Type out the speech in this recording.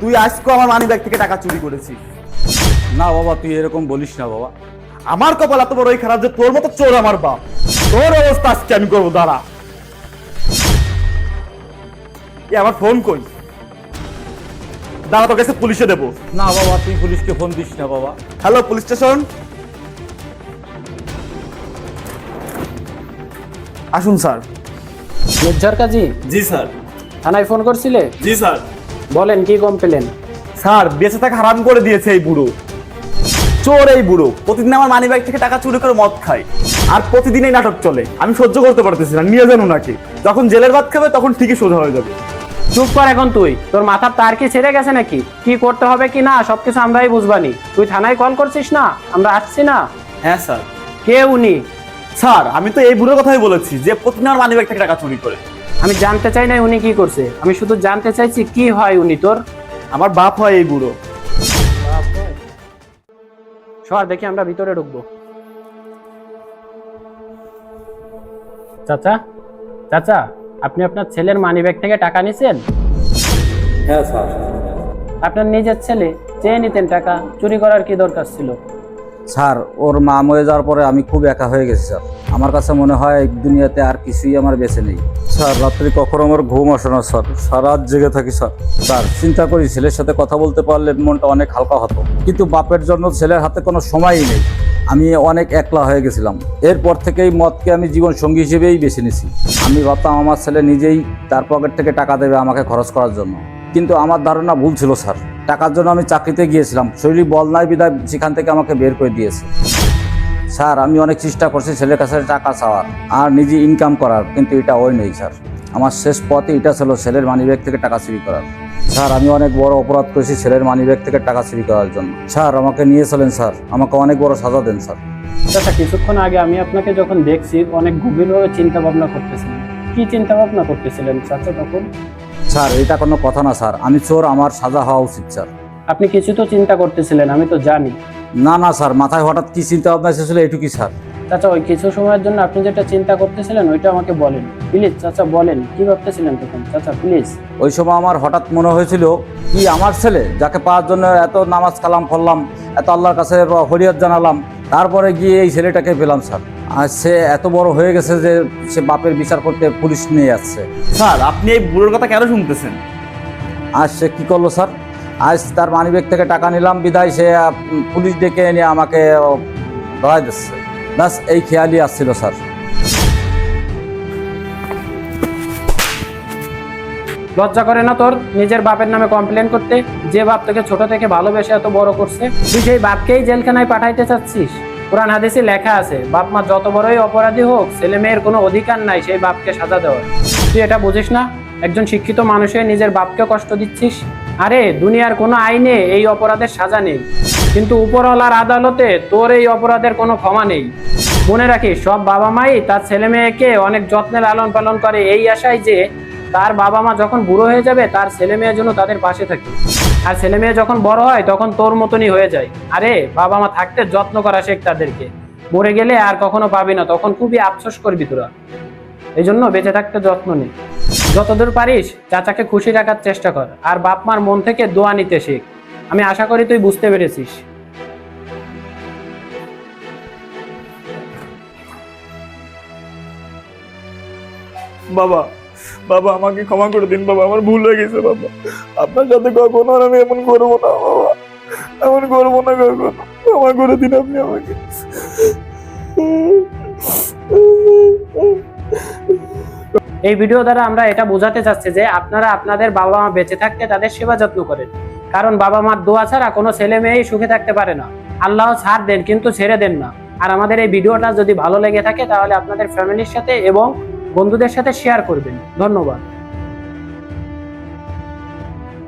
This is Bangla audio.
তুই আজকে আমার মানি ব্যাগ থেকে টাকা চুরি করেছিস। না বাবা তুই এরকম বলিস না বাবা। আমার কপাল এত বড় খারাপ যে তোর মতো চোর আমার বাপ। তোর অবস্থা আজকে আমি করব দাঁড়া। এ আমার ফোন কই? দাঁড়া তোর কাছে পুলিশে দেবো। না বাবা তুই পুলিশকে ফোন দিস না বাবা। Hello police station? আসুন স্যার। নির্ঝর কাজী? জি স্যার। থানায় ফোন করছিলে? জি স্যার। বলেন কি কমপ্লেন স্যার বেঁচে থাকা হারাম করে দিয়েছে এই বুড়ো। চোর এই বুড়ো। প্রতিদিন আমার মানি ব্যাগ থেকে টাকা চুরি করে মদ খায়। আর প্রতিদিন এই নাটক চলে। আমি সহ্য করতে পারতেছি না নিয়ে যান ওনাকে। যখন জেলের ভাত খাবে তখন ঠিকই সোজা হয়ে যাবে। চুপ কর এখন তুই। তোর মাথার তার কি ছেড়ে গেছে নাকি? কি করতে হবে কি না সবকিছু আমরাই বুঝবানি। তুই থানায় কল করছিস না? আমরা আসছি না? হ্যাঁ স্যার। কে উনি? স্যার আমি তো এই বুড়োর কথাই বলেছি যে প্রতিদিন আমার মানি ব্যাগ থেকে টাকা চুরি করে। আমি জানতে চাই না উনি কি করছে। আমি শুধু জানতে চাইছি কি হয় উনি তোর? আমার বাপ হয় এই বুড়ো। সর দেখি আমরা ভিতরে ঢুকবো। চাচা চাচা আপনি আপনার ছেলের মানিব্যাগ থেকে টাকা নিছেন? হ্যাঁ স্যার। আপনার নিজের ছেলে চেয়ে নিতেন টাকা চুরি করার কি দরকার ছিল? স্যার ওর মা মরে যাওয়ার পরে আমি খুব একা হয়ে গেছি স্যার। আমার কাছে মনে হয় দুনিয়াতে আর কিছুই আমার বেঁচে নেই। স্যার, রাত্রি কখনো আমার ঘুম আসে না, স্যার। সারা জেগে থাকি, স্যার। স্যার, চিন্তা করি, ছেলের সাথে কথা বলতে পারলে মনটা অনেক হালকা হতো। কিন্তু বাপের জন্য ছেলের হাতে কোনো সময়ই নেই। আমি অনেক একলা হয়ে গেছিলাম। এরপর থেকেই মদকে আমি জীবন সঙ্গী হিসেবেই বেছে নিছি। আমি ভাবতাম আমার ছেলে নিজেই তার পকেট থেকে টাকা দেবে আমাকে খরচ করার জন্য। কিন্তু আমার ধারণা ভুল ছিল, স্যার। টাকার জন্য আমি চাকরিতে গিয়েছিলাম। শরীর বল নাই, বিদায় সেখান থেকে আমাকে বের করে দিয়েছে। স্যার আমি অনেক চেষ্টা করছি ছেলের কাছে টাকা চাওয়ার আর নিজে ইনকাম করার কিন্তু এটা ওই নেই স্যার। আমার শেষ পথে এটা ছিল ছেলের মানিব্যাগ থেকে টাকা চুরি করার। স্যার আমি অনেক বড় অপরাধ করেছি ছেলের মানিব্যাগ থেকে টাকা চুরি করার জন্য। স্যার আমাকে নিয়ে চলেন স্যার। আমাকে অনেক বড় সাজা দেন স্যার। চাচা কিছুক্ষণ আগে আমি আপনাকে যখন দেখছি অনেক গভীরভাবে চিন্তা ভাবনা করতেছিলেন। কি চিন্তা ভাবনা করতেছিলেন চাচা তখন? স্যার এটা কোনো কথা না স্যার। আমি চোর আমার সাজা হওয়া উচিত স্যার। আপনি কিছু তো চিন্তা করতেছিলেন আমি তো জানি। না না স্যার মাথায় হঠাৎ কি চিন্তা ভাবনা এসেছিল এটুকুই স্যার। চাচা ওই কিছু সময়ের জন্য আপনি যেটা চিন্তা করতেছিলেন ওইটা আমাকে বলেন। প্লিজ চাচা বলেন কি ভাবতেছিলেন তখন? চাচা প্লিজ। ওই সময় আমার হঠাৎ মনে হয়েছিল কি আমার ছেলে যাকে পাওয়ার জন্য এত নামাজ কালাম পড়লাম এত আল্লাহর কাছে হরিয়ত জানালাম তারপরে গিয়ে এই ছেলেটাকে পেলাম স্যার। আর সে এত বড় হয়ে গেছে যে সে বাপের বিচার করতে পুলিশ নিয়ে যাচ্ছে। স্যার আপনি এই বুড়োর কথা কেন শুনতেছেন? আর সে কী করল স্যার? আজ তার মানিব্যাগ থেকে টাকা নিলাম, বিদায় সে পুলিশ ডেকে এনে আমাকে ধরাই দিচ্ছে। ব্যাস, এই খেয়ালই আসছিল, স্যার। লজ্জা করে না তোর? নিজের বাপের নামে কমপ্লেন করতে, যে বাপ তোকে ছোট থেকে ভালোবেসে এত বড় করছে, তুই সেই বাপকেই জেলখানায় পাঠাইতে চাচ্ছিস? কোরআন হাদিসে লেখা আছে, বাপ মা যত বড়ই অপরাধী হোক, ছেলে মেয়ের কোনো অধিকার নাই সেই বাপকে সাজা দেওয়ার। তুই এটা বুঝিস না? একজন শিক্ষিত মানুষের নিজের বাপকে কষ্ট দিচ্ছিস? আরে, দুনিয়ার কোনো আইনে এই অপরাধের সাজা নেই। কিন্তু উপরওয়ালার আদালতে তোর এই অপরাধের কোনো ক্ষমা নেই। মনে রাখিস, সব বাবা মাই তার ছেলে মেয়েকে অনেক যত্নে লালন পালন করে এই আশায় যে তার বাবা মা যখন বুড়ো হয়ে যাবে, তার ছেলে মেয়ের জন্য তাদের পাশে থাকে। আর ছেলে মেয়ে যখন বড় হয়, তখন তোর মতনই হয়ে যায়। আরে বাবা মা থাকতে যত্ন করা শেখ তাদেরকে। মরে গেলে আর কখনো পাবি না, তখন খুবই আফসোস করবি তোরা। এই জন্য বেঁচে থাকতে যত্ন নে। যতদূর পারিস চাচাকে খুশি রাখার চেষ্টা কর, আর বাপ মার মন থেকে দোয়া নিতে শেখ। আমি আশা করি তুই বুঝতে পেরেছিস। বাবা বাবা, আমাকে ক্ষমা করে দিন, বাবা, আমার ভুল হয়ে গেছে, বাবা। আপনার সাথে কখনো আমি এমন করব না, বাবা। এমন করব না কখনো। ক্ষমা করে দিন আপনি আমাকে। এই ভিডিও দ্বারা আমরা এটা বোঝাতে চাচ্ছি যে আপনারা আপনাদের বাবা মা বেঁচে থাকতে তাদের সেবা যত্ন করেন। কারণ বাবা মার দোয়া ছাড়া কোনো ছেলে মেয়েই সুখে থাকতে পারে না। আল্লাহ ছাড় দেন, কিন্তু ছেড়ে দেন না। আর আমাদের এই ভিডিওটা যদি ভালো লেগে থাকে, তাহলে আপনাদের ফ্যামিলির সাথে এবং বন্ধুদের সাথে শেয়ার করবেন। ধন্যবাদ।